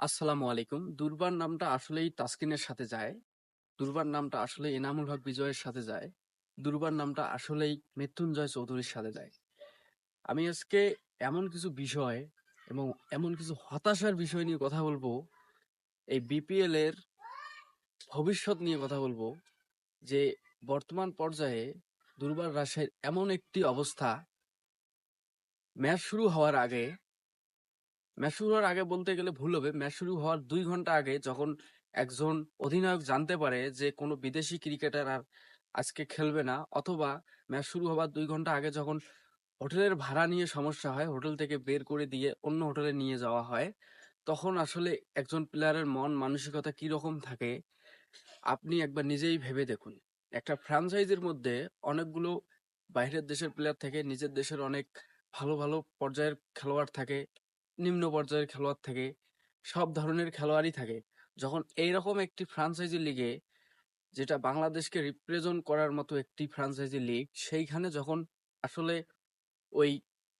আসসালামু আলাইকুম। দুর্বার নামটা আসলেই তাসকিনের সাথে যায়। দুর্বার নামটা আসলে এনামুল হক বিজয়ের সাথে যায়। দুর্বার নামটা আসলেই মৃত্যুঞ্জয় চৌধুরীর সাথে যায়। আমি আজকে এমন কিছু বিষয় এবং এমন কিছু হতাশার বিষয় নিয়ে কথা বলব এই বিপিএল এর ভবিষ্যৎ নিয়ে কথা বলব যে বর্তমান পর্যায়ে দুর্বার রাজশাহীর এমন একটি অবস্থা ম্যাচ শুরু হওয়ার আগে ম্যাচ শুরু হওয়ার আগে বলতে গেলে ভুল হবে। ম্যাচ শুরু হওয়ার দুই ঘণ্টা আগে যখন একজন অধিনায়ক জানতে পারে যে কোনো বিদেশি ক্রিকেটার আর আজকে খেলবে না, অথবা ম্যাচ শুরু হওয়ার দুই ঘণ্টা আগে যখন হোটেলের ভাড়া নিয়ে সমস্যা হয়, হোটেল থেকে বের করে দিয়ে অন্য হোটেলে নিয়ে যাওয়া হয়, তখন আসলে একজন প্লেয়ারের মন, মানসিকতা কি রকম থাকে, আপনি একবার নিজেই ভেবে দেখুন। একটা ফ্র্যাঞ্চাইজির মধ্যে অনেকগুলো বাইরের দেশের প্লেয়ার থেকে নিজের দেশের অনেক ভালো ভালো পর্যায়ের খেলোয়াড় থাকে নিম্ন পর্যায়ের খেলোয়াড় থাকে, সব ধরনের খেলোয়াড়ই থাকে। যখন এইরকম একটি ফ্রাঞ্চাইজি লিগে যেটা বাংলাদেশকে রিপ্রেজেন্ট করার মতো একটি ফ্রাঞ্চাইজি লিগ সেইখানে যখন আসলে ওই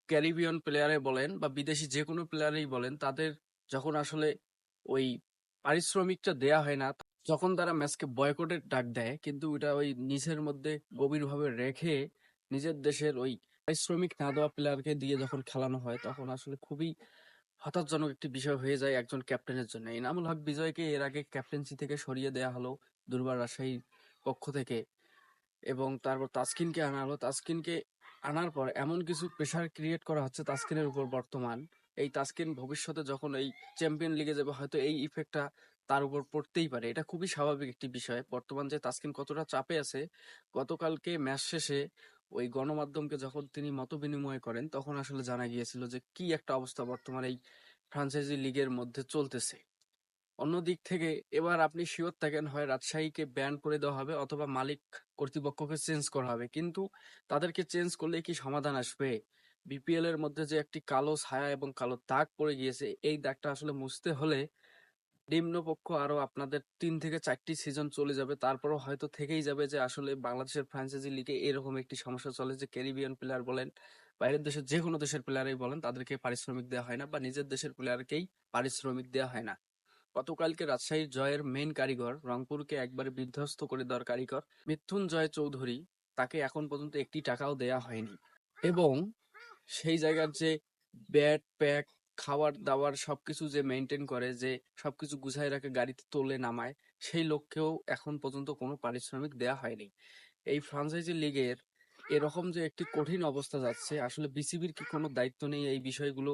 ক্যারিবিয়ান প্লেয়ারে বলেন বা বিদেশি যে কোনো প্লেয়ারেই বলেন, তাদের যখন আসলে ওই পারিশ্রমিকটা দেয়া হয় না যখন তারা ম্যাচকে বয়কটের ডাক দেয়। কিন্তু ওটা ওই নিজের মধ্যে গভীরভাবে রেখে নিজের দেশের ওই পারিশ্রমিক না দেওয়া প্লেয়ারকে দিয়ে যখন খেলানো হয়, তখন আসলে খুবই হতাশজনক একটি বিষয় হয়ে যায় একজন ক্যাপ্টেনের জন্য। ইনামুল হক বিজয়কে এর আগে ক্যাপ্টেন্সি থেকে সরিয়ে দেওয়া হলো দুর্বার রাজশাহীর পক্ষ থেকে এবং তারপর তাসকিনকে আনা হলো। তাসকিনকে আনার পর এমন কিছু প্রেশার ক্রিয়েট করা হচ্ছে তাসকিনের উপর বর্তমান। এই তাসকিন ভবিষ্যতে যখন এই চ্যাম্পিয়ন লিগে যাবে, হয়তো এই ইফেক্টটা তার উপর পড়তেই পারে। এটা খুবই স্বাভাবিক একটি বিষয়। বর্তমান যে তাসকিন কতটা চাপে আছে, গতকালকে ম্যাচ শেষে ওই গণমাধ্যমকে যখন তিনি মত বিনিময় করেন, তখন আসলে জানা গিয়েছিল যে কি একটা অবস্থা বর্তমান এই ফ্রাঞ্চাইজি লিগের মধ্যে চলতেছে। অন্য দিক থেকে এবার আপনি শিওর থাকেন, হয় রাজশাহীকে ব্যান করে দেওয়া হবে অথবা মালিক কর্তৃপক্ষকে চেঞ্জ করা হবে। কিন্তু তাদেরকে চেঞ্জ করলে কি সমাধান আসবে? বিপিএল এর মধ্যে যে একটি কালো ছায়া এবং কালো দাগ পড়ে গিয়েছে, এই দাগটা আসলে মুছতে হলে নিম্নপক্ষ আরও আপনাদের তিন থেকে চারটি সিজন চলে যাবে। তারপরও হয়তো থেকেই যাবে যে আসলে বাংলাদেশের ফ্র্যাঞ্চাইজি লিগে এরকম একটি সমস্যা চলে যে ক্যারিবিয়ান প্লেয়ার বলেন, বাইরের দেশের যে কোনো দেশের প্লেয়ারই বলেন, তাদেরকে পারিশ্রমিক দেওয়া হয় না বা নিজের দেশের প্লেয়ারকেই পারিশ্রমিক দেওয়া হয় না। গতকালকে রাজশাহীর জয়ের মেন কারিগর রংপুরকে একবারে বিধ্বস্ত করে দেওয়ার কারিগর মৃত্যুঞ্জয় চৌধুরী তাকে এখন পর্যন্ত একটি টাকাও দেয়া হয়নি। এবং সেই জায়গার যে ব্যাট প্যাক খাবার দাবার সবকিছু যে মেনটেন করে, যে সবকিছু গুছাই রাখে, গাড়িতে তোলে, নামায়, সেই লোককেও এখন পর্যন্ত কোনো পারিশ্রমিক দেয়া হয়নি। এই ফ্রাঞ্চাইজি লিগের এরকম যে একটি কঠিন অবস্থা যাচ্ছে, আসলে বিসিবির কি কোনো দায়িত্ব নেই এই বিষয়গুলো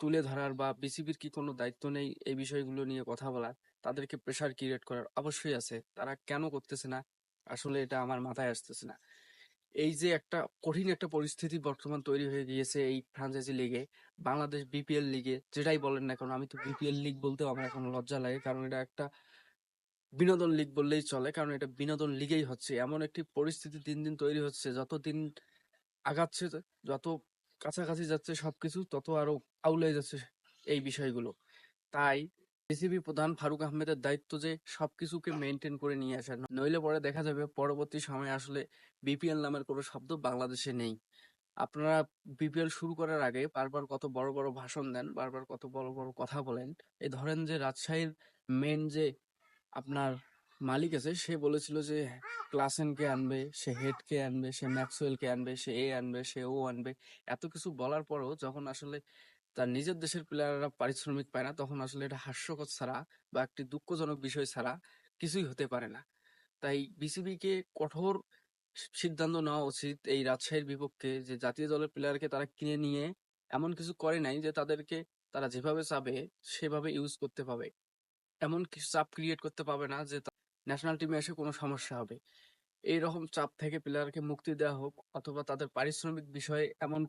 তুলে ধরার বা বিসিবির কি কোনো দায়িত্ব নেই এই বিষয়গুলো নিয়ে কথা বলার, তাদেরকে প্রেশার ক্রিয়েট করার অবশ্যই আছে। তারা কেন করতেছে না? আসলে এটা আমার মাথায় আসতেছে না। এই যে একটা কঠিন একটা পরিস্থিতি বর্তমান তৈরি হয়ে গিয়েছে এই ফ্রাঞ্চাইজি লিগে বাংলাদেশ বিপিএল লিগে যেটাই বলেন না কারণ আমি তো বিপিএল লিগ বলতেও আমার এখন লজ্জা লাগে, কারণ এটা একটা বিনোদন লিগ বললেই চলে, কারণ এটা বিনোদন লিগেই হচ্ছে। এমন একটি পরিস্থিতি দিন দিন তৈরি হচ্ছে, যত দিন আগাচ্ছে, যত কাছাকাছি যাচ্ছে সবকিছু, তত আরও আউলে যাচ্ছে এই বিষয়গুলো। তাই বিসিবি প্রধান ফারুক আহমেদের দায়িত্ব যে সবকিছুকে মেনটেন করে নিয়ে আসা নইলে পরে দেখা যাবে পরবর্তী সময়ে আসলে বিপিএল নামের কোনো শব্দ বাংলাদেশে নেই। আপনারা বিপিএল শুরু করার আগে বারবার কত বড় বড় ভাষণ দেন, বারবার কত বড় বড় কথা বলেন। এই ধরেন যে রাজশাহীর মেন যে আপনার মালিক আছে, সে বলেছিল যে ক্লাসেনকে আনবে, সে হেডকে আনবে, সে ম্যাক্সওয়েলকে আনবে, সে এ আনবে, সে ও আনবে। এত কিছু বলার পরও যখন আসলে তার নিজের দেশের প্লেয়াররা পারিশ্রমিক পায় না, তখন আসলে এটা হাস্যকর ছাড়া বা একটি দুঃখজনক বিষয় ছাড়া কিছুই হতে পারে না। তাই বিসিবিকে কঠোর সিদ্ধান্ত নেওয়া উচিত এই রাজশাহীর বিপক্ষে যে জাতীয় দলের প্লেয়ারকে তারা কিনে নিয়ে এমন কিছু করে নাই যে তাদেরকে তারা যেভাবে চাবে সেভাবে ইউজ করতে পাবে। এমন কিছু চাপ ক্রিয়েট করতে পাবে না যে ন্যাশনাল টিমে এসে কোনো সমস্যা হবে। এই রকম চাপ থেকে প্লেয়ারকে মুক্তি দেওয়া হোক অথবা তাদের পারিশ্রমিক বিষয়ে এমন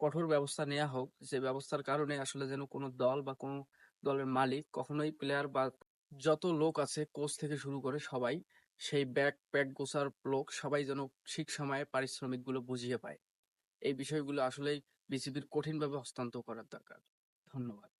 কঠোর ব্যবস্থা নেওয়া হোক, যে ব্যবস্থার কারণে আসলে যেন কোনো দল বা কোনো দলের মালিক কখনোই প্লেয়ার বা যত লোক আছে কোচ থেকে শুরু করে সবাই সেই ব্যাগ প্যাক গোছার লোক সবাই যেন ঠিক সময়ে পারিশ্রমিকগুলো বুঝিয়ে পায়। এই বিষয়গুলো আসলেই বিসিবির কঠিনভাবে হস্তান্তর করার দরকার। ধন্যবাদ।